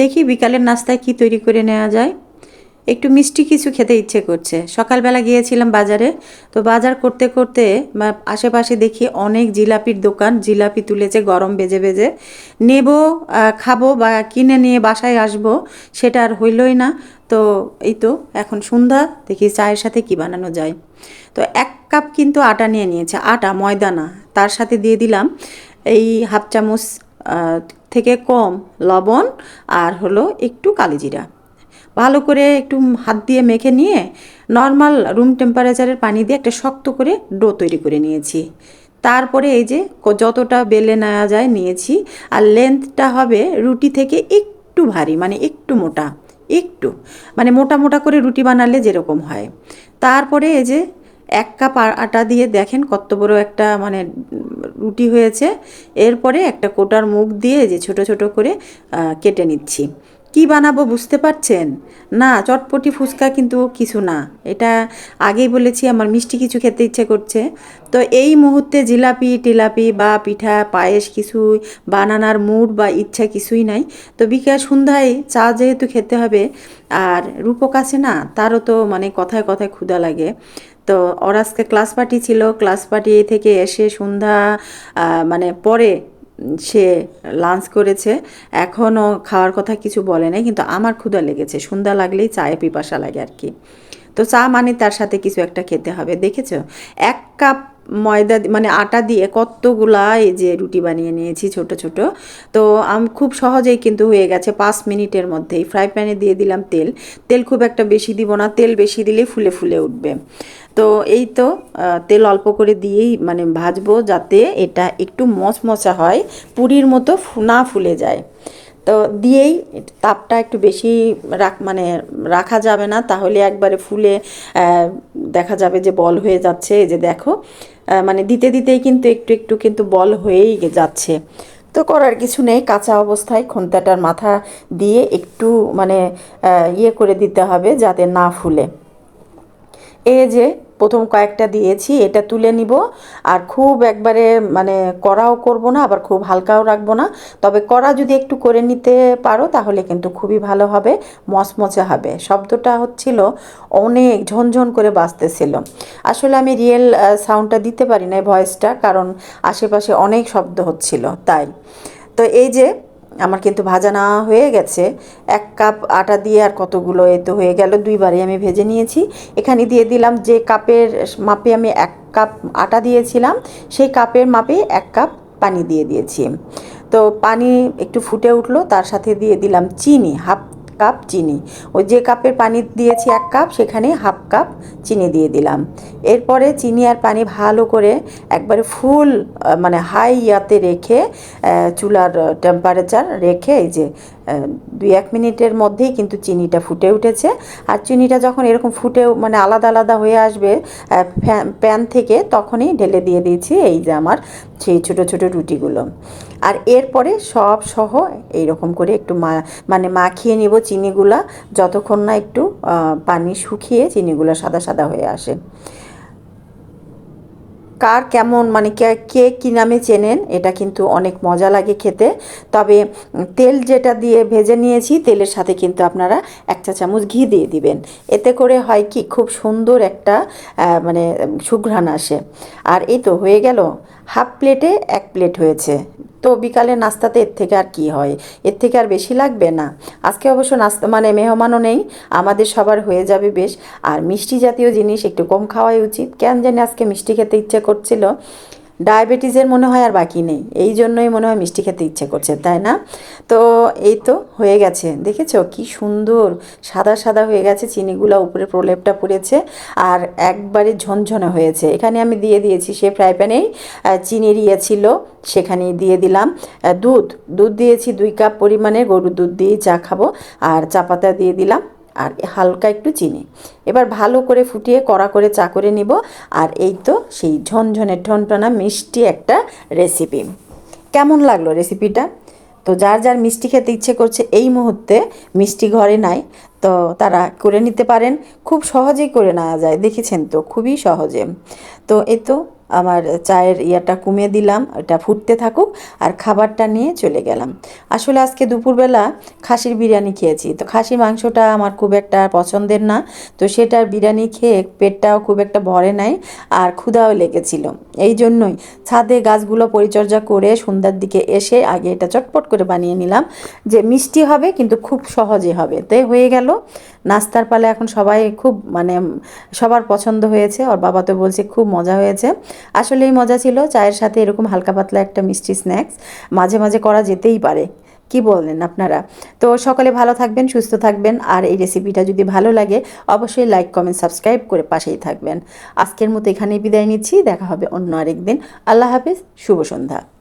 দেখি বিকালের নাস্তায় কি তৈরি করে নেওয়া যায়। একটু মিষ্টি কিছু খেতে ইচ্ছে করছে। সকালবেলা গিয়েছিলাম বাজারে, তো বাজার করতে করতে আশেপাশে দেখি অনেক জিলাপির দোকান, জিলাপি তুলেছে, গরম বেজে বেজে। নেব খাব বা কিনে নিয়ে বাসায় আসব, সেটা আর হইলই না। তো এই তো, এখন সন্ধ্যা, দেখি চায়ের সাথে কি বানানো যায়। তো এক কাপ কিন্তু আটা নিয়ে নিয়েছে। আটা ময়দা না তার সাথে দিয়ে দিলাম এই হাফ চামচ থেকে কম লবণ আর হলো একটু কালিজিরা ভালো করে একটু হাত দিয়ে মেখে নিয়ে নর্মাল রুম টেম্পারেচারের পানি দিয়ে একটা শক্ত করে ডো তৈরি করে নিয়েছি। তারপরে এই যে যতটা বেলে নেওয়া যায় নিয়েছি আর লেন্থটা হবে রুটি থেকে একটু ভারী মানে একটু মোটা, একটু মানে মোটা মোটা করে রুটি বানালে যেরকম হয়। তারপরে এই যে এক কাপ আটা দিয়ে দেখেন কত বড় একটা মানে রুটি হয়েছে। এরপরে একটা কোটার মুখ দিয়ে যে ছোট ছোট করে কেটে নিচ্ছি। কি বানাবো বুঝতে পারছেন? না, চটপটি ফুচকা কিন্তু কিছু না। এটা আগেই বলেছি, আমার মিষ্টি কিছু খেতে ইচ্ছে করছে। তো এই মুহূর্তে জিলাপি, টিলাপি বা পিঠা, পায়েস কিছুই বানানোর মুড বা ইচ্ছা কিছুই নাই। তো বিকাল সন্ধ্যায় চা যেহেতু খেতে হবে, আর রূপক আছে না, তারও তো মানে কথায় কথায় ক্ষুধা লাগে। তো ওর আজকে ক্লাস পার্টি ছিল। ক্লাস পার্টি থেকে এসে সন্ধ্যা মানে পরে সে লাঞ্চ করেছে। এখনও খাওয়ার কথা কিছু বলে নাই, কিন্তু আমার ক্ষুধা লেগেছে। সন্ধ্যা লাগলেই চায়ে পিপাসা লাগে আর কি। তো চা মানে তার সাথে কিছু একটা খেতে হবে। দেখেছ? এক কাপ ময়দা মানে আটা দিয়ে কতগুলা এই যে রুটি বানিয়ে নিয়েছি ছোট ছোট। তো আমি, খুব সহজেই কিন্তু হয়ে গেছে পাঁচ মিনিটের মধ্যেই। ফ্রাই প্যানে দিয়ে দিলাম তেল। তেল খুব একটা বেশি দিব না, তেল বেশি দিলে ফুলে ফুলে উঠবে। তো এই তো তেল অল্প করে দিয়েই মানে ভাজবো যাতে এটা একটু মচমচা হয়, পুরীর মতো না ফুলে যায়। তো দিয়েই তাপটা একটু বেশি রাখ মানে রাখা যাবে না। তাহলে একবারে ফুলে দেখা যাবে যে বল হয়ে যাচ্ছে। এই যে দেখো মানে দিতে দিতেই কিন্তু একটু একটু কিন্তু বল হয়েই যাচ্ছে। তো করার কিছু নেই, কাঁচা অবস্থায় খন্তাটার মাথা দিয়ে একটু মানে ইয়ে করে দিতে হবে যাতে না ফুলে। এই যে প্রথম কয়েকটা দিয়েছি, এটা তুলে নিব। আর খুব একবারে মানে কড়াও করব না, আবার খুব হালকাও রাখব না। তবে কড়া যদি একটু করে নিতে পারো, তাহলে কিন্তু খুবই ভালো হবে, মচমচে হবে। শব্দটা হচ্ছিল অনেক ঝনঝন করে বাজতেছিল। আসলে আমি রিয়েল সাউন্ডটা দিতে পারি না ভয়েসটা, কারণ আশেপাশে অনেক শব্দ হচ্ছিল, তাই। তো এই যে আমার কিন্তু ভাজা না হয়ে গেছে। এক কাপ আটা দিয়ে আর কতগুলো এ তো হয়ে গেল, দুইবারই আমি ভেজে নিয়েছি। এখানে দিয়ে দিলাম যে কাপের মাপে আমি এক কাপ আটা দিয়েছিলাম, সেই কাপের মাপে এক কাপ পানি দিয়ে দিয়েছি। তো পানি একটু ফুটে উঠল, তার সাথে দিয়ে দিলাম চিনি, হাফ কাপ চিনি। ওই যে কাপের পানি দিয়েছি এক কাপ, সেখানে হাফ কাপ চিনি দিয়ে দিলাম। এরপরে চিনি আর পানি ভালো করে একবারে ফুল মানে হাই ইয়াতে রেখে চুলার টেম্পারেচার রেখে এই যে দুই এক মিনিটের মধ্যেই কিন্তু চিনিটা ফুটে উঠেছে। আর চিনিটা যখন এরকম ফুটে মানে আলাদা আলাদা হয়ে আসবে প্যান থেকে তখনই ঢেলে দিয়ে দিয়েছি। এই যে আমার সেই ছোটো ছোটো রুটিগুলো। আর এরপরে সব সহ এইরকম করে একটু মা মানে মাখিয়ে নিব চিনিগুলা, যতক্ষণ না একটু পানি শুকিয়ে চিনিগুলো সাদা সাদা হয়ে আসে। কার কেমন মানে কে কে নামে চেনেন, এটা কিন্তু অনেক মজা লাগে খেতে। তবে তেল যেটা দিয়ে ভেজে নিয়েছি, তেলের সাথে কিন্তু আপনারা এক চা চামচ ঘি দিয়ে দিবেন। এতে করে হয় কি, খুব সুন্দর একটা মানে সুঘ্রাণ আসে। আর এই তো হয়ে গেল। হাফ প্লেটে এক প্লেট হয়েছে। তো বিকালে নাস্তাতে এর থেকে আর কি হয়? এর থেকে আর বেশি লাগবে না? আজকে অবশ্য নাস্তা মানে মেহমানও নেই, আমাদের সবার হয়ে যাবে বেশ। আর মিষ্টি জাতীয় জিনিস একটু কম খাওয়াই উচিত। কেন জানি আজকে মিষ্টি খেতে ইচ্ছে করছিল। ডায়াবেটিসের মনে হয় আর বাকি নেই। এই জন্যই মনে হয় মিষ্টি খেতে ইচ্ছে করছে, তাই না? তো এই তো হয়ে গেছে। দেখেছ? কি সুন্দর। সাদা সাদা হয়ে গেছে, চিনিগুলো উপরে প্রলেপটা পড়েছে আর একবারে ঝনঝনে হয়েছে। এখানে আমি দিয়ে দিয়েছি, সে ফ্রাই প্যানেই চিনির ইয়ে ছিল সেখানে দিয়ে দিলাম। দুধ। দুধ দিয়েছি দুই কাপ পরিমাণে। গরুর দুধ দিয়ে চা খাব। আর চা পাতা দিয়ে দিলাম। আর হালকা একটু চিনি। এবার ভালো করে ফুটিয়ে কড়া করে চা করে নিব। আর এই তো সেই ঝনঝনের ঠনঠনা মিষ্টি একটা রেসিপি কেমন লাগল রেসিপিটা তো যার যার মিষ্টি খেতে ইচ্ছে করছে এই মুহূর্তে মিষ্টি ঘরে নাই, তো তারা করে নিতে পারেন। খুব সহজেই করে নেওয়া যায়, দেখেছেন তো? খুবই সহজে। তো এ তো আমার চায়ের ইয়াটা কমিয়ে দিলাম এটা ফুটতে থাকুক আর খাবারটা নিয়ে চলে গেলাম। আসলে আজকে দুপুরবেলা খাসির বিরিয়ানি খেয়েছি। তো খাসির মাংসটা আমার খুব একটা পছন্দের না, তো সেটা বিরিয়ানি খেয়ে পেটটাও খুব একটা ভরে নাই আর ক্ষুধাও লেগেছিল। এই জন্যই ছাদে গাছগুলো পরিচর্যা করে সন্ধ্যার দিকে এসে আগে এটা চটপট করে বানিয়ে নিলাম। যে মিষ্টি হবে কিন্তু খুব সহজে হবে। তাই হয়ে গেল, নাস্তার পালে এখন সবাই খুব মানে সবার পছন্দ হয়েছে। ওর বাবা তো বলছে খুব মজা হয়েছে। আসলেই মজা ছিল। চায়ের সাথে এরকম হালকা পাতলা একটা মিষ্টি স্ন্যাক্স মাঝে মাঝে করা যেতেই পারে। কি বলেন আপনারা? তো সকালে ভালো থাকবেন, সুস্থ থাকবেন। আর এই রেসিপিটা যদি ভালো লাগে, অবশ্যই লাইক কমেন্ট সাবস্ক্রাইব করে পাশেই থাকবেন। আজকের মতো এখানেই বিদায় নিচ্ছি। দেখা হবে অন্য আরেক দিন আল্লাহ হাফিজ। শুভ সন্ধ্যা।